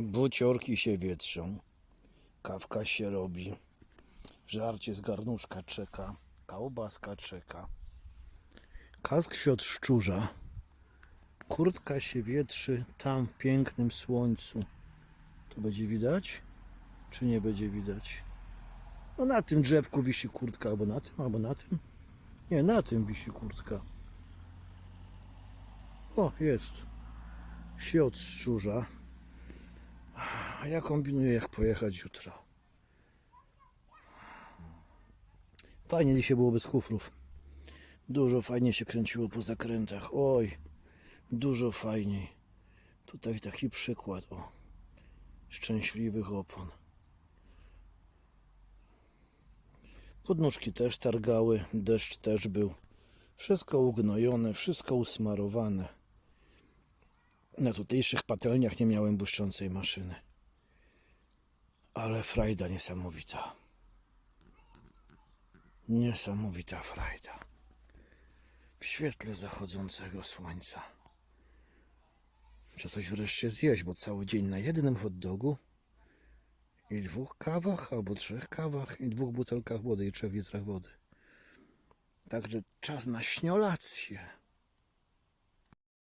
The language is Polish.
Buciorki się wietrzą. Kawka się robi. Żarcie z garnuszka czeka. Kałbaska czeka. Kask się od szczurza. Kurtka się wietrzy tam w pięknym słońcu. To będzie widać? Czy nie będzie widać? No na tym drzewku wisi kurtka, albo na tym, albo na tym. Nie, na tym wisi kurtka. O, jest. Się od szczurza. Ja kombinuję, jak pojechać jutro. Fajnie dzisiaj było bez kufrów. Dużo fajnie się kręciło po zakrętach. Oj, dużo fajniej. Tutaj taki przykład o szczęśliwych opon. Podnóżki też targały, deszcz też był. Wszystko ugnojone, wszystko usmarowane. Na tutejszych patelniach nie miałem błyszczącej maszyny. Ale frajda niesamowita. Niesamowita frajda. W świetle zachodzącego słońca. Trzeba coś wreszcie zjeść, bo cały dzień na jednym hot dogu i dwóch kawach, albo trzech kawach, i dwóch butelkach wody, i trzech litrach wody. Także czas na śniolację.